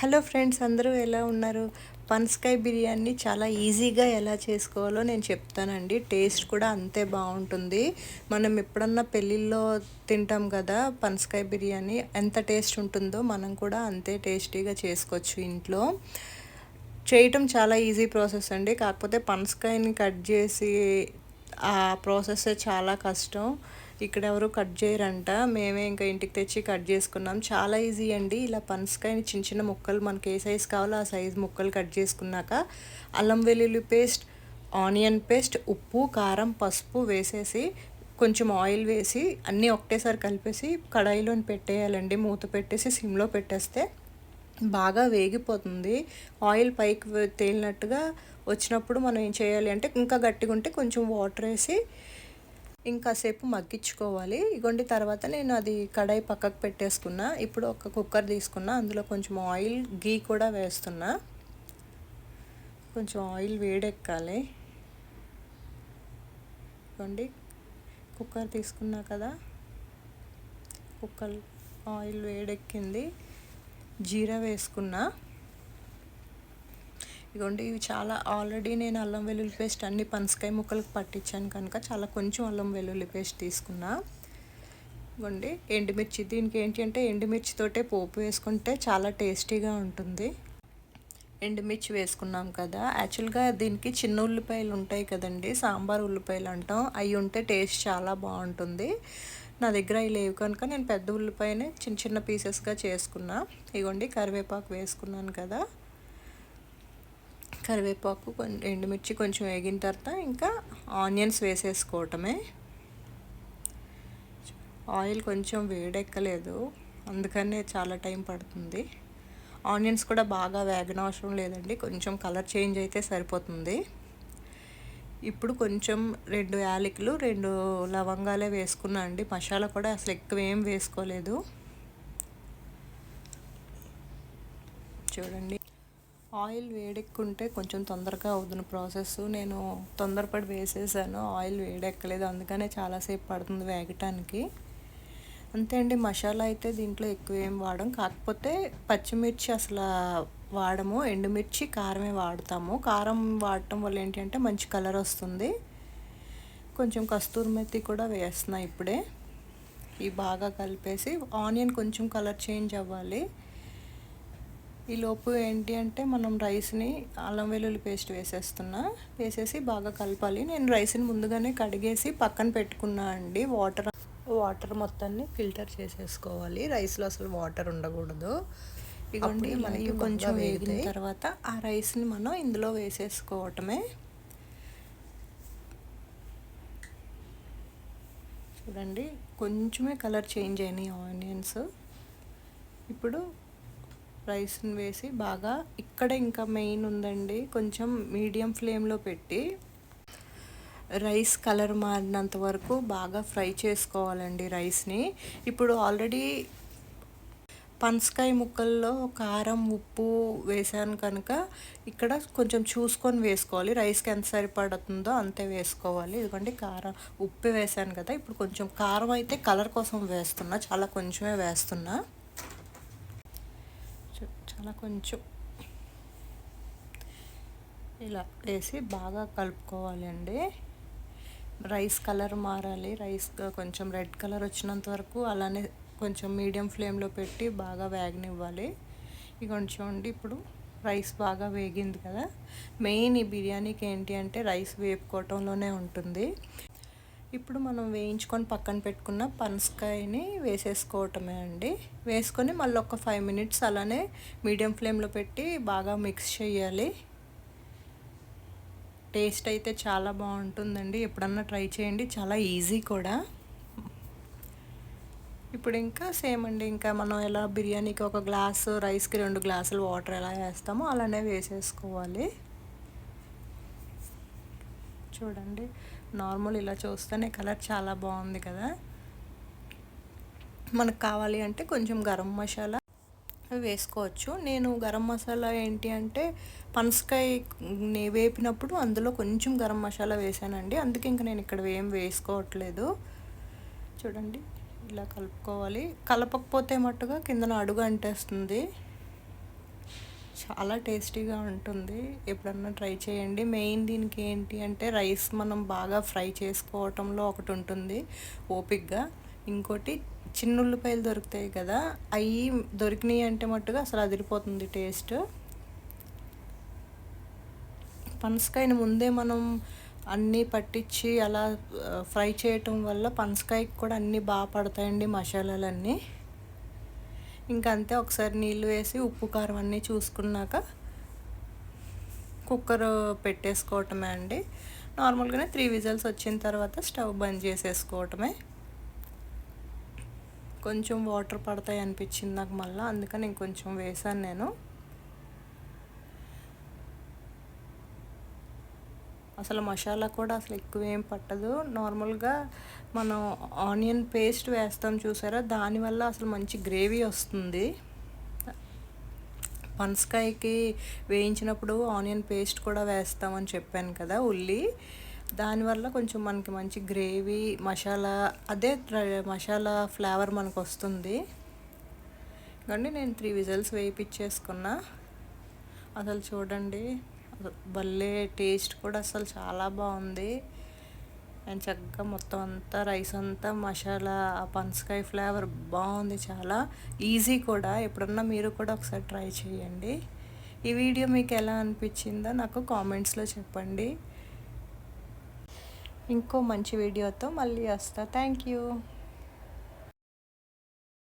Hello friends అందరూ ఎలా ఉన్నారు? పనసకాయ బిర్యానీ చాలా ఈజీగా ఎలా చేసుకోవాలో నేను చెప్తానండి. టేస్ట్ కూడా అంతే బాగుంటుంది. మనం ఎప్పుడన్నా పెళ్ళిళ్ళలో తింటాం కదా పనసకాయ బిర్యానీ ఎంత టేస్ట్ ఉంటుందో మనం కూడా అంతే టేస్టీగా చేసుకోవచ్చు ఇంట్లో. చేయటం చాలా ఈజీ ప్రాసెస్ అండి. కాకపోతే పనసకాయని కట్ చేసి ఆ ప్రాసెస్ చాలా కష్టం. ఇక్కడ ఎవరు కట్ చేయరంట. మేమే ఇంకా ఇంటికి తెచ్చి కట్ చేసుకున్నాం. చాలా ఈజీ అండి. ఇలా పనసకాయని చిన్న చిన్న ముక్కలు మనకి ఏ సైజ్ కావాలో ఆ సైజ్ ముక్కలు కట్ చేసుకున్నాక అల్లం వెల్లుల్లి పేస్ట్ ఆనియన్ పేస్ట్ ఉప్పు కారం పసుపు వేసేసి కొంచెం ఆయిల్ వేసి అన్నీ ఒకటేసారి కలిపేసి కడాయిలో పెట్టేయాలండి. మూత పెట్టేసి సిమ్లో పెట్టేస్తే బాగా వేగిపోతుంది. ఆయిల్ పైకి తేలినట్టుగా వచ్చినప్పుడు మనం ఏం చేయాలి అంటే ఇంకా గట్టిగా ఉంటే కొంచెం వాటర్ వేసి ఇంకాసేపు మగ్గించుకోవాలి. ఇగోండి తర్వాత నేను అది కడాయి పక్కకు పెట్టేసుకున్నా. ఇప్పుడు ఒక కుక్కర్ తీసుకున్నా. అందులో కొంచెం ఆయిల్ గీ కూడా వేస్తున్నా. కొంచెం ఆయిల్ వేడెక్కాలి. ఇగోండి కుక్కర్ తీసుకున్నా కదా. కుక్కర్ ఆయిల్ వేడెక్కింది. జీరా వేసుకున్నా. ఇదిగోండి ఇవి చాలా ఆల్రెడీ నేను అల్లం వెల్లుల్లి పేస్ట్ అన్ని పనసకాయ ముక్కలకు పట్టించాను కనుక చాలా కొంచెం అల్లం వెల్లుల్లి పేస్ట్ తీసుకున్నా. ఇగోండి ఎండుమిర్చి దీనికి ఏంటి అంటే ఎండుమిర్చితోటే పోపు వేసుకుంటే చాలా టేస్టీగా ఉంటుంది. ఎండుమిర్చి వేసుకున్నాం కదా యాక్చువల్గా దీనికి చిన్న ఉల్లిపాయలు ఉంటాయి కదండి సాంబార్ ఉల్లిపాయలు అంటాం. అవి ఉంటే టేస్ట్ చాలా బాగుంటుంది. నా దగ్గర అవి లేవు కనుక నేను పెద్ద ఉల్లిపాయనే చిన్న చిన్న పీసెస్గా చేసుకున్నా. ఇగోండి కరివేపాకు వేసుకున్నాను కదా. కరివేపాకు ఎండుమిర్చి కొంచెం వేగిన తర్వాత ఇంకా ఆనియన్స్ వేసేసుకోవటమే. ఆయిల్ కొంచెం వేడెక్కలేదు అందుకనే చాలా టైం పడుతుంది. ఆనియన్స్ కూడా బాగా వేగన అవసరం లేదండి కొంచెం కలర్ చేంజ్ అయితే సరిపోతుంది. ఇప్పుడు కొంచెం రెండు యాలకులు రెండు లవంగాలే వేసుకున్నా అండి మసాలా కూడా అసలు ఎక్కువ ఏం వేసుకోలేదు. చూడండి ఆయిల్ వేడెక్కుంటే కొంచెం తొందరగా అవుతున్న ప్రాసెస్. నేను తొందరపడి వేసేసాను ఆయిల్ వేడెక్కలేదు. అందుకనే చాలాసేపు పడుతుంది వేగటానికి. అంతే అండి మసాలా అయితే దీంట్లో ఎక్కువ ఏం వాడం. కాకపోతే పచ్చిమిర్చి అసలు వాడము. ఎండుమిర్చి కారమే వాడతాము. కారం వాడటం వల్ల ఏంటి అంటే మంచి కలర్ వస్తుంది. కొంచెం కస్తూరి మెత్తి కూడా వేస్తున్నా ఇప్పుడే. ఇవి బాగా కలిపేసి ఆనియన్ కొంచెం కలర్ చేంజ్ అవ్వాలి. ఈ లోపు ఏంటి అంటే మనం రైస్ని అల్లం వెల్లుల్లి పేస్ట్ వేసేస్తున్నా. వేసేసి బాగా కలపాలి. నేను రైస్ని ముందుగానే కడిగేసి పక్కన పెట్టుకున్నా అండి. వాటర్ వాటర్ మొత్తాన్ని ఫిల్టర్ చేసేసుకోవాలి. రైస్లో అసలు వాటర్ ఉండకూడదు. ఇదిగోండి మనకి కొంచెం వేగిన తర్వాత ఆ రైస్ని మనం ఇందులో వేసేసుకోవటమే. చూడండి కొంచెమే కలర్ చేంజ్ అయినాయి ఆనియన్స్. ఇప్పుడు రైస్ని వేసి బాగా ఇక్కడ ఇంకా మెయిన్ ఉందండి. కొంచెం మీడియం ఫ్లేమ్లో పెట్టి రైస్ కలర్ మారినంత వరకు బాగా ఫ్రై చేసుకోవాలండి రైస్ని. ఇప్పుడు ఆల్రెడీ పనసకాయ ముక్కల్లో కారం ఉప్పు వేసాను కనుక ఇక్కడ కొంచెం చూసుకొని వేసుకోవాలి. రైస్కి ఎంత సరిపడుతుందో అంతే వేసుకోవాలి. ఎందుకంటే కారం ఉప్పు వేసాను కదా ఇప్పుడు కొంచెం కారం అయితే కలర్ కోసం వేస్తున్నా చాలా కొంచెమే వేస్తున్నా. అలా కొంచెం ఇలా వేసి బాగా కలుపుకోవాలి అండి రైస్ కలర్ మారాలి. రైస్ కొంచెం రెడ్ కలర్ వచ్చినంత వరకు అలానే కొంచెం మీడియం ఫ్లేమ్లో పెట్టి బాగా వేగనివ్వాలి. ఇక చూడండి ఇప్పుడు రైస్ బాగా వేగింది కదా. మెయిన్ ఈ బిర్యానీకి ఏంటి అంటే రైస్ వేపుకోవటంలోనే ఉంటుంది. ఇప్పుడు మనం వేయించుకొని పక్కన పెట్టుకున్న పనసకాయని వేసేసుకోవటమే అండి. వేసుకొని మళ్ళీ ఒక ఫైవ్ మినిట్స్ అలానే మీడియం ఫ్లేమ్లో పెట్టి బాగా మిక్స్ చేయాలి. టేస్ట్ అయితే చాలా బాగుంటుందండి. ఎప్పుడన్నా ట్రై చేయండి. చాలా ఈజీ కూడా. ఇప్పుడు ఇంకా సేమ్ అండి. ఇంకా మనం ఎలా బిర్యానీకి ఒక గ్లాసు రైస్కి రెండు గ్లాసులు వాటర్ ఎలా వేస్తామో అలానే వేసేసుకోవాలి. చూడండి. నార్మల్ ఇలా చూస్తేనే కలర్ చాలా బాగుంది కదా. మనకు కావాలి అంటే కొంచెం గరం మసాలా వేసుకోవచ్చు. నేను గరం మసాలా ఏంటి అంటే పనసకాయ వేపినప్పుడు అందులో కొంచెం గరం మసాలా వేసానండి. అందుకే ఇంకా నేను ఇక్కడ ఏం వేసుకోవట్లేదు. చూడండి ఇలా కలుపుకోవాలి. కలపకపోతే మట్టుగా కిందన అడుగు అంటేస్తుంది చాలా టేస్టీగా ఉంటుంది. ఎప్పుడన్నా ట్రై చేయండి. మెయిన్ దీనికి ఏంటి అంటే రైస్ మనం బాగా ఫ్రై చేసుకోవటంలో ఒకటి ఉంటుంది ఓపిక్గా ఇంకోటి చిన్న ఉల్లిపాయలు దొరుకుతాయి కదా అవి దొరికినాయి అంటే మట్టుగా అసలు అదిరిపోతుంది టేస్ట్. పనసకాయని ముందే మనం అన్నీ పట్టించి అలా ఫ్రై చేయటం వల్ల పనసకాయకి కూడా అన్నీ బాగా పడతాయండి మసాలాలన్నీ. ఇంకా అంతే ఒకసారి నీళ్ళు వేసి ఉప్పు కారం అన్నీ చూసుకున్నాక కుక్కర్ పెట్టేసుకోవటమే అండి. నార్మల్గానే త్రీ విజల్స్ వచ్చిన తర్వాత స్టవ్ బంద్ చేసేసుకోవటమే. కొంచెం వాటర్ పడతాయి అనిపించింది నాకు మళ్ళీ అందుకని ఇంకొంచెం వేసాను నేను. అసలు మసాలా కూడా అసలు ఎక్కువ ఏం పట్టదు. నార్మల్గా మనం ఆనియన్ పేస్ట్ వేస్తాం చూసారా? దానివల్ల అసలు మంచి గ్రేవీ వస్తుంది. పనసకాయకి వేయించినప్పుడు ఆనియన్ పేస్ట్ కూడా వేస్తామని చెప్పాను కదా ఉల్లి. దానివల్ల కొంచెం మనకి మంచి గ్రేవీ మసాలా అదే మసాలా ఫ్లేవర్ మనకు వస్తుంది. కానీ నేను త్రీ విజల్స్ వేయించేసుకున్నా. అసలు చూడండి. భలే టేస్ట్ కూడా అసలు చాలా బాగుంది. అండ్ చక్కగా మొత్తం అంతా రైస్ అంతా మసాలా ఆ పనసకాయ ఫ్లేవర్ బాగుంది చాలా. ఈజీ కూడా. ఎప్పుడన్నా మీరు కూడా ఒకసారి ట్రై చేయండి. ఈ వీడియో మీకు ఎలా అనిపించిందో నాకు కామెంట్స్లో చెప్పండి. ఇంకో మంచి వీడియోతో మళ్ళీ వస్తా. Thank you.